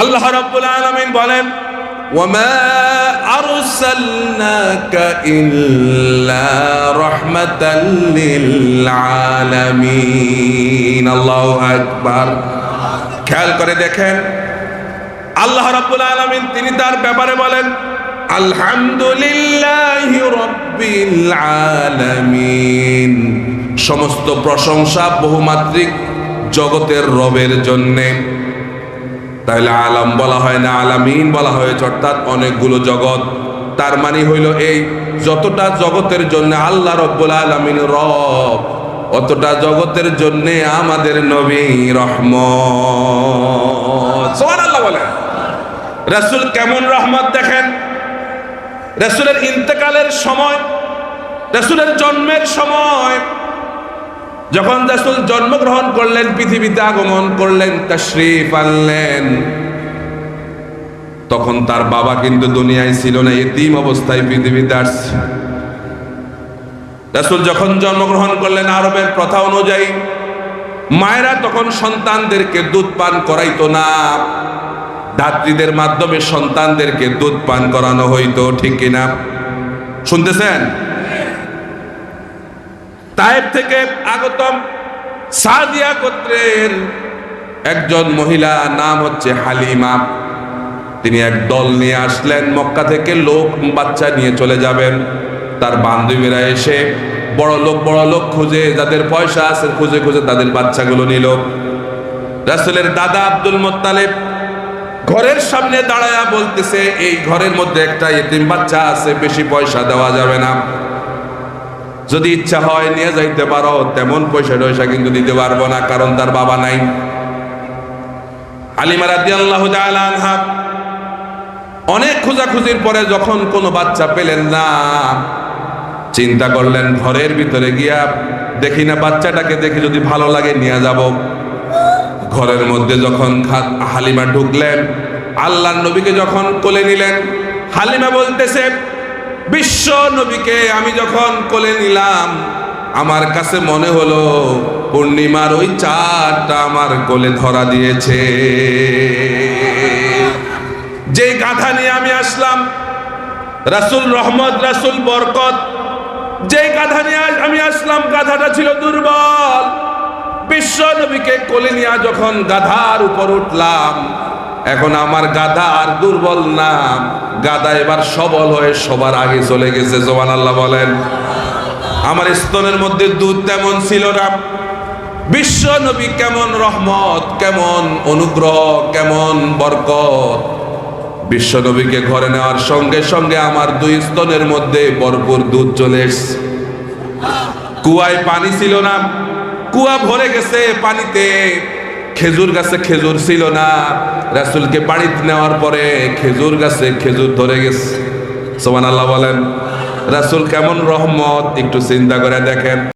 আল্লাহ রাব্বুল আলামিন বলেন আরসালনাকা ইল্লা রাহমাতাল লিল আলামিন আল্লাহু আকবার। খেয়াল করে দেখেন, আল্লাহ রাব্বুল আলামিন তিনি তার ব্যাপারে বলেন, আলহামদুলিল্লাহি রাব্বিল আলামিন। সমস্ত প্রশংসা বহুমাত্রিক জগতের রবের জন্যে। তাহলে আলাম বলা হয় না, আলামিন বলা হয়েছে, অর্থাৎ অনেকগুলো জগৎ। তার মানে হইল এই, যতটা জগতের জন্য আল্লাহ রব্বুল আলামিন রব, অতটা জগতের জন্য আমাদের নবী রহমত। সুবহানাল্লাহ বলেন। রাসূল কেমন রহমত দেখেন? রাসূলের ইন্তেকালের সময়, রাসূলের জন্মের সময় যখন রাসূল জন্মগ্রহণ করলেন, পৃথিবীতে আগমন করলেন, তাশরীফ আনলেন। তখন তার বাবা কিন্তু দুনিয়ায় ছিল না, এতিম অবস্থায় পৃথিবীতে আসছে। রাসূল যখন জন্মগ্রহণ করলেন, আরবের প্রথা অনুযায়ী, মায়েরা তখন সন্তানদেরকে দুধ পান করাইতো না। ধাত্রীদের মাধ্যমে সন্তানদেরকে দুধ পান করানো হইতো, ঠিক কিনা? শুনতেছেন? তায়েব থেকে আগতম সাদিয়া গোত্রের একজন মহিলা, নাম হচ্ছে হালিমা। তিনি এক দল নিয়ে আসলেন, মক্কা থেকে লোক, বাচ্চা নিয়ে চলে যাবেন। তার বান্ধবীরা এসে বড় লোক বড় লোক খুঁজে, যাদের পয়সা আছে, খুঁজে খুঁজে তাদের বাচ্চাগুলো নিল। রাসুলের দাদা আব্দুল মোত্তালেব ঘরের সামনে দাঁড়ায়া বলতেছে, এই ঘরের মধ্যে একটা এতিম বাচ্চা আছে, বেশি পয়সা দেওয়া যাবে না। যদি ইচ্ছা হয় নিয়ে যাইতে পারো, তেমন পয়সা টয়সা কিন্তু দিতে পারব না, কারণ তার বাবা নাই। অনেক খোঁজাখুঁজির পরে যখন কোনো বাচ্চা পেলেন না, চিন্তা করলেন, ঘরের ভিতরে গিয়া দেখি না, বাচ্চাটাকে দেখে যদি ভালো লাগে নিয়ে যাব। ঘরের মধ্যে যখন হালিমা ঢুকলেন আল্লাহ নবীকে যখন কোলে নিলেন, হালিমা বলতেছে বিশ্ব নবীকে আমি যখন কোলে নিলাম, আমার কাছে মনে হলো পূর্ণিমার ওই চারটা আমার কোলে ধরা দিয়েছে। যে গাধা নিয়ে আমি আসলাম, রাসুল রহমত, রাসুল বরকত, যে গাধা নিয়ে আমি আসলাম, গাধাটা ছিল দুর্বল। বিশ্ব নবীকে কোলে নিয়ে যখন গাধার উপর উঠলাম এখন আমার গাধা আর দুর্বল না গাধা এবার সবল হয়ে সবার আগে চলে গেছে জোবান আল্লাহ বলেন। আমার স্তনের মধ্যে দুধ তেমন ছিল না। বিশ্ব নবী কেমন রহমত, কেমন অনুগ্রহ, কেমন বরকত। বিশ্ব নবীকে ঘরে নেওয়ার সঙ্গে সঙ্গে আমার দুই স্তনের মধ্যে ভরপুর দুধ চলে এসছে। কুয়ায় পানি ছিল না। কুয়া ভরে গেছে পানিতে। খেজুর গাছে খেজুর ছিল না। রাসুলকে বাড়িতে নেওয়ার পরে খেজুর গাছে খেজুর ধরে গেছে। সোমান আল্লাহ বলেন, রাসুল কেমন রহমত, একটু চিন্তা করে দেখেন।